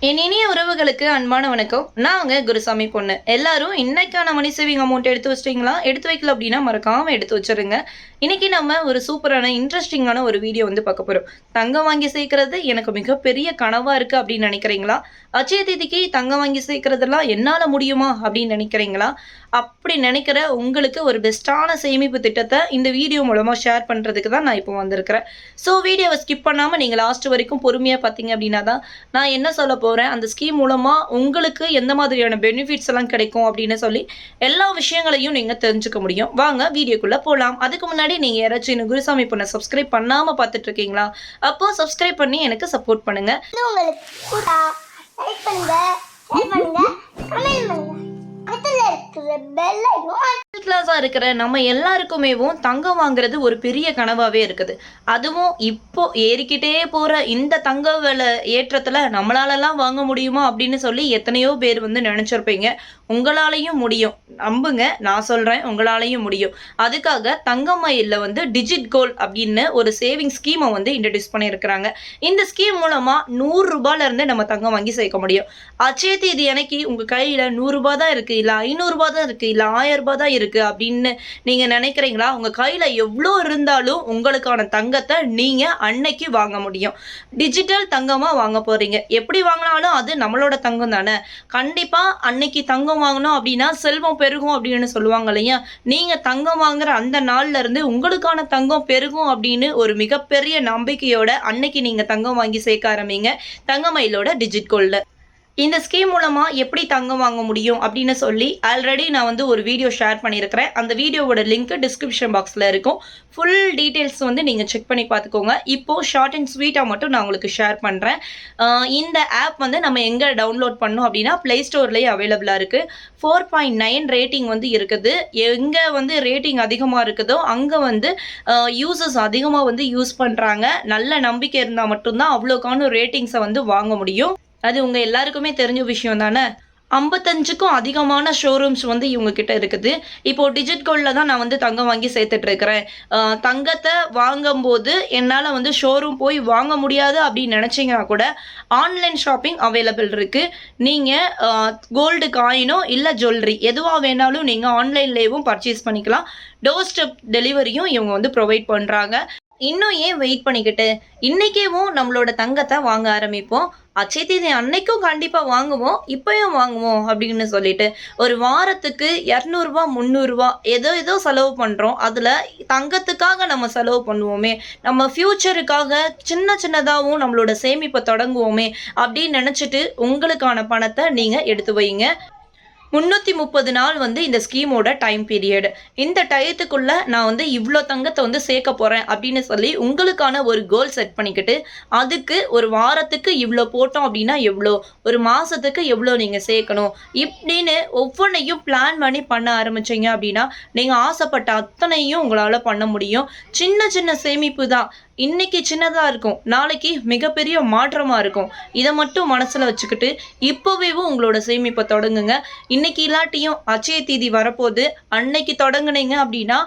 என் இனிய உறவுகளுக்கு அன்பான வணக்கம். நான் அவங்க குருசாமி பொண்ணு. எல்லாரும் இன்னைக்கான மணி சேவிங் அமௌண்ட் எடுத்து வச்சிட்டீங்களா? எடுத்து வைக்கல அப்படின்னா மறக்காம எடுத்து வச்சிருங்க. இன்னைக்கு நம்ம ஒரு சூப்பரான இன்ட்ரெஸ்டிங்கான ஒரு வீடியோ வந்து பார்க்க போறோம். தங்கம் வாங்கி சேர்க்கறது எனக்கு மிகப்பெரிய கனவா இருக்கு அப்படின்னு நினைக்கிறீங்களா? அச்சய தேதிக்கு தங்கம் வாங்கி சேர்க்கறதெல்லாம் என்னால் முடியுமா அப்படின்னு நினைக்கிறீங்களா? அப்படி நினைக்கிற உங்களுக்கு ஒரு பெஸ்ட்டான சேமிப்பு திட்டத்தை இந்த வீடியோ மூலமாக ஷேர் பண்ணுறதுக்கு தான் நான் இப்போ வந்திருக்கிறேன். ஸோ வீடியோவை ஸ்கிப் பண்ணாமல் நீங்கள் லாஸ்ட் வரைக்கும் பொறுமையாக பார்த்தீங்க அப்படின்னா தான் நான் என்ன சொல்ல போகிறேன் அந்த ஸ்கீம் மூலமாக உங்களுக்கு எந்த மாதிரியான பெனிஃபிட்ஸ் எல்லாம் கிடைக்கும் அப்படின்னு சொல்லி எல்லா விஷயங்களையும் நீங்கள் தெரிஞ்சுக்க முடியும். வாங்க வீடியோக்குள்ளே போகலாம் அதுக்கு முன்னாடி நீங்கள் யாராச்சும் இன்னும் குருசாமி பொண்ணை சப்ஸ்கிரைப் பண்ணாமல் பார்த்துட்ருக்கீங்களா அப்போ சப்ஸ்கிரைப் பண்ணி எனக்கு சப்போர்ட் பண்ணுங்கள் லைக் பண்ணுங்க ஷேர் பண்ணுங்க கமெண்ட் பண்ணுங்க பக்கத்துல இருக்கிற பெல் ஐகான் மிடில் கிளாஸாக இருக்கிற நம்ம எல்லாருக்குமேவும் தங்கம் வாங்குறது ஒரு பெரிய கனவாகவே இருக்குது. அதுவும் இப்போ ஏறிக்கிட்டே போகிற இந்த தங்க விலை ஏற்றத்தில் நம்மளாலலாம் வாங்க முடியுமா அப்படின்னு சொல்லி எத்தனையோ பேர் வந்து நினச்சிருப்பீங்க. உங்களாலையும் முடியும். நம்புங்க நான் சொல்கிறேன் உங்களாலையும் முடியும். அதுக்காக தங்கம் மயிலில் வந்து டிஜிட் கோல் அப்படின்னு ஒரு சேவிங் ஸ்கீமை வந்து இன்ட்ரடியூஸ் பண்ணியிருக்கிறாங்க. இந்த ஸ்கீம் மூலமாக நூறுரூபாலேருந்து நம்ம தங்கம் வாங்கி சேர்க்க முடியும். அச்சேத்தி தேதி அன்னைக்கு உங்கள் கையில் நூறுரூபா தான் இருக்குது இல்லை ஐநூறுரூபா தான் இருக்குது இல்லை ஆயிரம் ரூபாய் தான் இருக்குது அப்படின்னு நீங்கள் நினைக்கிறீங்களா? உங்கள் கையில் எவ்வளோ இருந்தாலும் உங்களுக்கான தங்கத்தை நீங்கள் அன்னைக்கு வாங்க முடியும். டிஜிட்டல் தங்கமாக வாங்க போகிறீங்க எப்படி வாங்கினாலும் அது நம்மளோட தங்கம் தானே. கண்டிப்பாக அன்னைக்கு தங்கம் வாங்கினோம் அப்படின்னா செல்வம் பெருகும் அப்படின்னு சொல்லுவாங்க இல்லையா? நீங்கள் தங்கம் வாங்குற அந்த நாள்ல இருந்து உங்களுக்கான தங்கம் பெருகும் அப்படின்னு ஒரு மிகப்பெரிய நம்பிக்கையோட அன்னைக்கு நீங்கள் தங்கம் வாங்கி சேர்க்க ஆரம்பிங்க. தங்கமயிலோட டிஜிட் கோல்டு இந்த ஸ்கீம் மூலமாக எப்படி தங்கம் வாங்க முடியும் அப்படின்னு சொல்லி ஆல்ரெடி நான் வந்து ஒரு வீடியோ ஷேர் பண்ணியிருக்கிறேன். அந்த வீடியோவோட லிங்க் டிஸ்கிரிப்ஷன் பாக்ஸில் இருக்கும். ஃபுல் டீட்டெயில்ஸ் வந்து நீங்கள் செக் பண்ணி பார்த்துக்கோங்க. இப்போது ஷார்ட் அண்ட் ஸ்வீட்டாக மட்டும் நான் உங்களுக்கு ஷேர் பண்ணுறேன் இந்த ஆப் வந்து நம்ம எங்கே டவுன்லோட் பண்ணோம் அப்படின்னா ப்ளே ஸ்டோர்லேயே அவைலபிளாக இருக்குது ஃபோர் பாயிண்ட் நைன் ரேட்டிங் வந்து இருக்குது. எங்கே வந்து ரேட்டிங் அதிகமாக இருக்குதோ அங்கே வந்து யூசர்ஸ் அதிகமாக வந்து யூஸ் பண்ணுறாங்க நல்ல நம்பிக்கை இருந்தால் மட்டும்தான் அவ்வளோக்கான ரேட்டிங்ஸை வந்து வாங்க முடியும். அது உங்கள் எல்லாருக்குமே தெரிஞ்ச விஷயம் தானே? ஐம்பத்தஞ்சுக்கும் அதிகமான ஷோரூம்ஸ் வந்து இவங்க கிட்ட இருக்குது. இப்போ டிஜிட் கோல்டில் தான் நான் வந்து தங்கம் வாங்கி சேர்த்துட்டு இருக்கிறேன் தங்கத்தை வாங்கும்போது என்னால் வந்து ஷோரூம் போய் வாங்க முடியாது அப்படின்னு நினச்சிங்கன்னா கூட ஆன்லைன் ஷாப்பிங் அவைலபிள் இருக்குது நீங்கள் கோல்டு காயினோ இல்லை ஜுவல்லரி எதுவாக வேணாலும் நீங்கள் ஆன்லைன்லேயும் பர்ச்சேஸ் பண்ணிக்கலாம். டோர் ஸ்டெப் டெலிவரியும் இவங்க வந்து ப்ரொவைட் பண்ணுறாங்க இன்னும் ஏன் வெயிட் பண்ணிக்கிட்டு? இன்னைக்கேவும் நம்மளோட தங்கத்தை வாங்க ஆரம்பிப்போம். அச்சய தேதி அன்னைக்கும் கண்டிப்பாக வாங்குவோம் இப்பயும் வாங்குவோம் அப்படின்னு சொல்லிட்டு ஒரு வாரத்துக்கு இரநூறுவா முந்நூறுரூவா ஏதோ ஏதோ செலவு பண்ணுறோம் அதில் தங்கத்துக்காக நம்ம செலவு பண்ணுவோமே. நம்ம ஃப்யூச்சருக்காக சின்ன சின்னதாகவும் நம்மளோட சேமிப்பை தொடங்குவோமே அப்படின்னு நினச்சிட்டு உங்களுக்கான பணத்தை நீங்கள் எடுத்து வைங்க. முந்நூற்றி முப்பது நாள் வந்து இந்த ஸ்கீமோட டைம் பீரியட். இந்த டயத்துக்குள்ளே நான் வந்து இவ்வளோ தங்கத்தை வந்து சேர்க்க போகிறேன் அப்படின்னு சொல்லி உங்களுக்கான ஒரு கோல் செட் பண்ணிக்கிட்டு அதுக்கு ஒரு வாரத்துக்கு இவ்வளோ போட்டோம் அப்படின்னா எவ்வளோ ஒரு மாதத்துக்கு எவ்வளோ நீங்கள் சேர்க்கணும்? இப்படின்னு ஒவ்வொன்றையும் பிளான் பண்ணி பண்ண ஆரம்பிச்சிங்க அப்படின்னா நீங்கள் ஆசைப்பட்ட அத்தனையும் உங்களால் பண்ண முடியும். சின்ன சின்ன சேமிப்பு தான். இன்னைக்கு சின்னதாக இருக்கும். நாளைக்கு மிகப்பெரிய மாற்றமாக இருக்கும். இதை மட்டும் மனசில் வச்சுக்கிட்டு இப்போவே உங்களோட சேமிப்பை தொடங்குங்க. இன்னைக்கு இல்லாட்டியும் அச்சய தீதி வரப்போது அன்னைக்கு தொடங்குனீங்க அப்படின்னா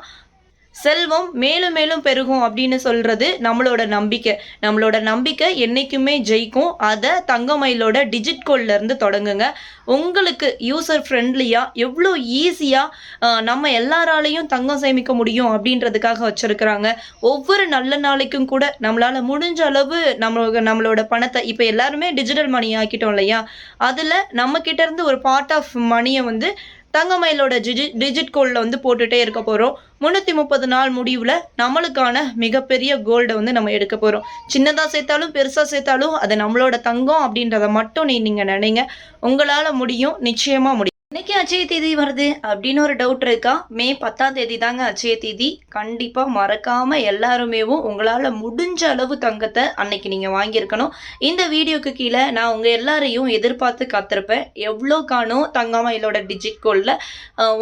செல்வம் மேலும் மேலும் பெருகும் அப்படின்னு சொல்கிறது நம்மளோட நம்பிக்கை. நம்மளோட நம்பிக்கை என்றைக்குமே ஜெயிக்கும். அதை தங்கமயிலோட டிஜிட் கோல்லேருந்து தொடங்குங்க. உங்களுக்கு யூசர் ஃப்ரெண்ட்லியாக எவ்வளோ ஈஸியாக நம்ம எல்லாராலையும் தங்கம் சேமிக்க முடியும் அப்படின்றதுக்காக வச்சுருக்குறாங்க. ஒவ்வொரு நல்ல நாளைக்கும் கூட நம்மளால் முடிஞ்ச அளவு நம்ம நம்மளோட பணத்தை இப்போ எல்லாருமே டிஜிட்டல் மணி ஆக்கிட்டோம் இல்லையா? அதில் நம்மக்கிட்டேருந்து இருந்து ஒரு பார்ட் ஆஃப் மணியை வந்து தங்கமயிலோட டிஜி டிஜிட் கோல்டில் வந்து போட்டுகிட்டே இருக்க போகிறோம் முந்நூற்றி முப்பது நாள் முடிவில் நம்மளுக்கான மிகப்பெரிய கோல்டை வந்து நம்ம எடுக்க போகிறோம் சின்னதாக சேர்த்தாலும் பெருசாக சேர்த்தாலும் அது நம்மளோட தங்கம் அப்படின்றத மட்டும் நீ நீங்கள் நினைங்க. உங்களால் முடியும் நிச்சயமாக முடியும். இன்னைக்கு அச்சய தேதி வருது அப்படின்னு ஒரு டவுட் இருக்கா? மே பத்தாம் தேதி தாங்க அச்சய தேதி. கண்டிப்பாக மறக்காம எல்லாருமேவும் உங்களால் முடிஞ்ச அளவு தங்கத்தை அன்னைக்கு நீங்கள் வாங்கியிருக்கணும். இந்த வீடியோக்கு கீழே நான் உங்கள் எல்லாரையும் எதிர்பார்த்து காத்திருப்பேன். எவ்வளோ காணும் தங்கமயிலோட டிஜிட் கோல்ல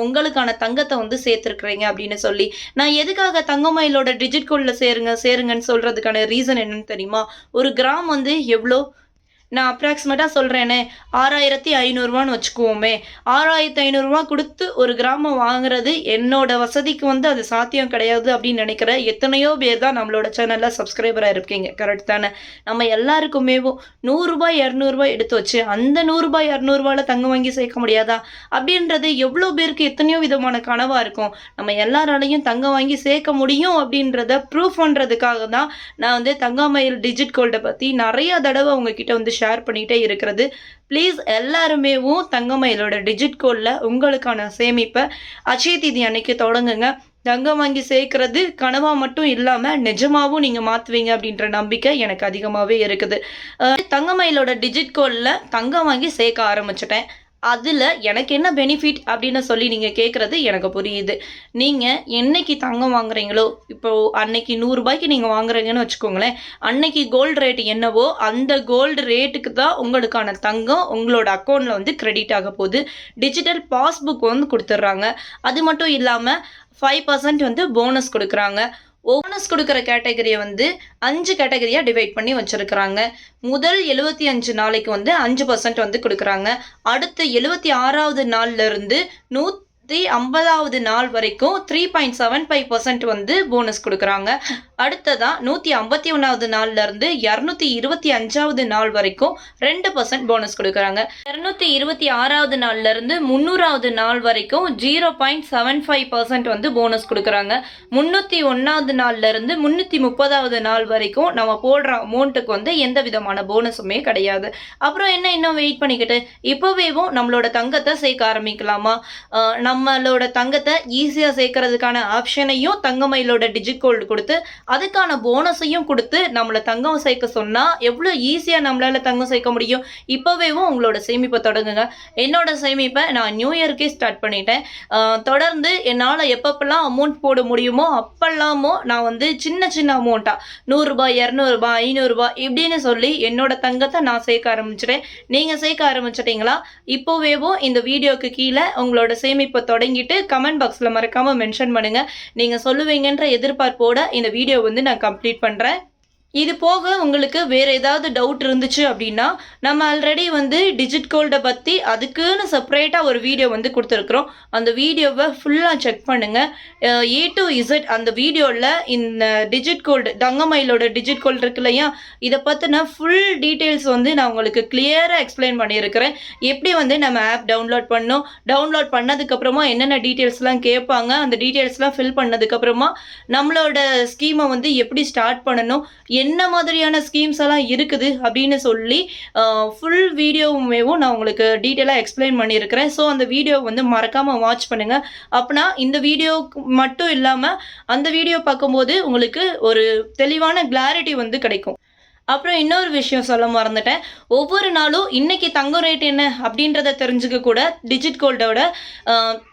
உங்களுக்கான தங்கத்தை வந்து சேர்த்துருக்குறீங்க அப்படின்னு சொல்லி. நான் எதுக்காக தங்கமயிலோட டிஜிட் கோல்ல சேருங்க சேருங்கன்னு சொல்கிறதுக்கான ரீசன் என்னன்னு தெரியுமா? ஒரு கிராம் வந்து எவ்வளோ? நான் அப்ராக்சிமேட்டாக சொல்கிறேனே ஆறாயிரத்தி ஐநூறுரூவான்னு வச்சுக்குவோமே. ஆறாயிரத்தி ஐநூறுரூவா கொடுத்து ஒரு கிராமம் வாங்குறது என்னோட வசதிக்கு வந்து அது சாத்தியம் கிடையாது அப்படின்னு நினைக்கிற எத்தனையோ பேர் தான் நம்மளோட சேனலில் சப்ஸ்கிரைபராக இருக்கீங்க கரெக்ட் தானே? நம்ம எல்லாருக்குமே நூறுரூபா இரநூறுபா எடுத்து வச்சு அந்த நூறுரூபா இரநூறுபாவில் தங்க வாங்கி சேர்க்க முடியாதா? அப்படின்றது எவ்வளோ பேருக்கு எத்தனையோ விதமான கனவாக இருக்கும். நம்ம எல்லாராலையும் தங்க வாங்கி சேர்க்க முடியும் அப்படின்றத ப்ரூஃப் பண்ணுறதுக்காக தான் நான் வந்து தங்காமயில் டிஜிட் கோல்டை பற்றி நிறையா தடவை உங்ககிட்ட வந்து ஷேர் பண்ணிகிட்டே இருக்கிறது. ப்ளீஸ் எல்லாருமேவும் தங்கமயிலோட டிஜிட் கோடில் உங்களுக்கான சேமிப்பை அச்சய தீதி அன்னைக்கு தொடங்குங்க. தங்கம் வாங்கி சேர்க்கறது கனவா மட்டும் இல்லாமல் நிஜமாகவும் நீங்கள் மாற்றுவீங்க அப்படின்ற நம்பிக்கை எனக்கு அதிகமாகவே இருக்குது. தங்கமயிலோட டிஜிட் கோல்டில் தங்கம் வாங்கி சேர்க்க ஆரம்பிச்சிட்டேன். அதில் எனக்கு என்ன பெனிஃபிட் அப்படின்னு சொல்லி நீங்கள் கேட்குறது எனக்கு புரியுது. நீங்கள் என்னைக்கு தங்கம் வாங்குறீங்களோ இப்போது அன்னைக்கு நூறுரூபாய்க்கு நீங்கள் வாங்குறீங்கன்னு வச்சுக்கோங்களேன் அன்னைக்கு கோல்டு ரேட் என்னவோ அந்த கோல்டு ரேட்டுக்கு தான் உங்களுக்கான தங்கம் உங்களோட அக்கௌண்ட்டில் வந்து கிரெடிட் ஆக போகுது. டிஜிட்டல் பாஸ்புக் வந்து கொடுத்துட்றாங்க. அது மட்டும் இல்லாமல் ஃபைவ் பர்சன்ட் வந்து போனஸ் கொடுக்குறாங்க. போனஸ் கொடுக்குற கேட்டகரியை வந்து அஞ்சு கேட்டகரியாக டிவைட் பண்ணி வச்சுருக்குறாங்க. முதல் எழுபத்தி அஞ்சு நாளைக்கு வந்து அஞ்சு பர்சன்ட் வந்து கொடுக்குறாங்க. அடுத்து எழுபத்தி ஆறாவது நாள்ல இருந்து நூற்றி ஐம்பதாவது நாள் வரைக்கும் three point seven five percent வந்து போனஸ் கொடுக்குறாங்க. அடுத்ததாக நூற்றி ஐம்பத்தி ஒன்றாவது நாள்லேருந்து இரநூத்தி இருபத்தி அஞ்சாவது நாள் வரைக்கும் ரெண்டு பர்சன்ட் போனஸ் கொடுக்குறாங்க. இரநூத்தி இருபத்தி ஆறாவது நாள்லேருந்து முந்நூறாவது நாள் வரைக்கும் zero point seven five percent வந்து போனஸ் கொடுக்குறாங்க. முந்நூற்றி ஒன்றாவது நாள்லேருந்து முந்நூற்றி முப்பதாவது நாள் வரைக்கும் நம்ம போடுற அமௌண்ட்டுக்கு வந்து எந்த விதமான போனஸுமே கிடையாது. அப்புறம் என்ன இன்னும் வெயிட் பண்ணிக்கிட்டு? இப்போவேவும் நம்மளோட தங்கத்தை சேர்க்க ஆரம்பிக்கலாமா? நம்ம நம்மளோட தங்கத்தை ஈஸியாக சேர்க்கறதுக்கான ஆப்ஷனையும் தங்கமயிலோட டிஜிட் கோல்டு கொடுத்து அதுக்கான போனஸையும் கொடுத்து நம்மளை தங்கம் சேர்க்க சொன்னால் எவ்வளோ ஈஸியாக நம்மளால் தங்கம் சேர்க்க முடியும்? இப்போவேவும் உங்களோட சேமிப்பை தொடங்குங்க. என்னோட சேமிப்பை நான் நியூ இயர்க்கே ஸ்டார்ட் பண்ணிட்டேன். தொடர்ந்து என்னால் எப்பப்பெல்லாம் அமௌண்ட் போட முடியுமோ அப்பெல்லாமோ நான் வந்து சின்ன சின்ன அமௌண்ட்டாக நூறுரூபா இரநூறுபா ஐநூறுரூபா இப்படின்னு சொல்லி என்னோட தங்கத்தை நான் சேர்க்க ஆரம்பிச்சிட்டேன். நீங்கள் சேர்க்க ஆரம்பிச்சிட்டிங்களா? இப்போவேவும் இந்த வீடியோக்கு கீழே உங்களோட சேமிப்பை தொடங்கிட்டு கமெண்ட் பாக்ஸில் மறக்காமல் மென்ஷன் பண்ணுங்கள் நீங்கள் சொல்லுவீங்கன்ற எதிர்பார்ப்போட இந்த வீடியோ வந்து நான் கம்ப்ளீட் பண்ணுறேன் இது போக உங்களுக்கு வேறு ஏதாவது டவுட் இருந்துச்சு அப்படின்னா நம்ம ஆல்ரெடி வந்து டிஜிட் கோல்டை பற்றி அதுக்குன்னு செப்பரேட்டாக ஒரு வீடியோ வந்து கொடுத்துருக்குறோம். அந்த வீடியோவை ஃபுல்லாக செக் பண்ணுங்கள் ஏ டு இசட் அந்த வீடியோவில் இந்த டிஜிட் கோல்டு தங்கமயிலோட டிஜிட் கோல்டு இருக்கு இல்லையா? இதை பற்றின ஃபுல் டீட்டெயில்ஸ் வந்து நான் உங்களுக்கு கிளியராக எக்ஸ்பிளைன் பண்ணியிருக்கிறேன். எப்படி வந்து நம்ம ஆப் டவுன்லோட் பண்ணோம்? டவுன்லோட் பண்ணதுக்கப்புறமா என்னென்ன டீட்டெயில்ஸ்லாம் கேட்பாங்க? அந்த டீட்டெயில்ஸ்லாம் ஃபில் பண்ணதுக்கப்புறமா நம்மளோட ஸ்கீமை வந்து எப்படி ஸ்டார்ட் பண்ணணும்? என்ன மாதிரியான ஸ்கீம்ஸ் எல்லாம் இருக்குது அப்படின்னு சொல்லி ஃபுல் வீடியோவுமேவும் நான் உங்களுக்கு டீட்டெயிலாக எக்ஸ்பிளைன் பண்ணியிருக்கிறேன். ஸோ அந்த வீடியோ வந்து மறக்காமல் வாட்ச் பண்ணுங்கள் அப்படின்னா இந்த வீடியோ மட்டும் இல்லாமல் அந்த வீடியோ பார்க்கும்போது உங்களுக்கு ஒரு தெளிவான கிளாரிட்டி வந்து கிடைக்கும். அப்புறம் இன்னொரு விஷயம் சொல்ல மறந்துட்டேன். ஒவ்வொரு நாளும் இன்னைக்கு தங்கம் ரேட் என்ன அப்படின்றத தெரிஞ்சுக்க கூட டிஜிட் கோல்டோட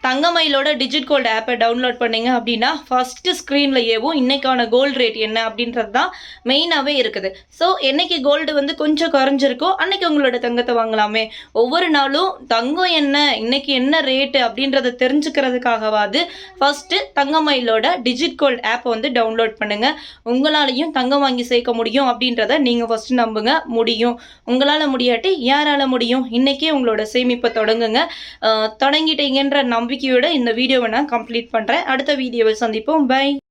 தங்கமயிலோட டிஜிட் கோல்டு ஆப்பை டவுன்லோட் பண்ணீங்க அப்படின்னா ஃபஸ்ட்டு ஸ்க்ரீன்லையேவும் இன்னைக்கான கோல்டு ரேட் என்ன அப்படின்றது தான் மெயினாகவே இருக்குது. ஸோ என்னைக்கு கோல்டு வந்து கொஞ்சம் குறைஞ்சிருக்கோ அன்னைக்கு உங்களோட தங்கத்தை வாங்கலாமே. ஒவ்வொரு நாளும் தங்கம் என்ன இன்னைக்கு என்ன ரேட்டு அப்படின்றத தெரிஞ்சுக்கிறதுக்காகவாது ஃபஸ்ட்டு தங்கமயிலோட டிஜிட் கோல்டு ஆப்பை வந்து டவுன்லோட் பண்ணுங்கள் உங்களாலையும் தங்கம் வாங்கி சேர்க்க முடியும் அப்படின்றத நீங்கள் ஃபஸ்ட்டு நம்புங்க முடியும். உங்களால் முடியாட்டி யாரால முடியும்? இன்றைக்கே உங்களோட சேமிப்பை தொடங்குங்க. தொடங்கிட்டீங்கன்ற நம்பிக்கையோட இந்த வீடியோவை நான் கம்ப்ளீட் பண்ணுறேன் அடுத்த வீடியோவை சந்திப்போம். பை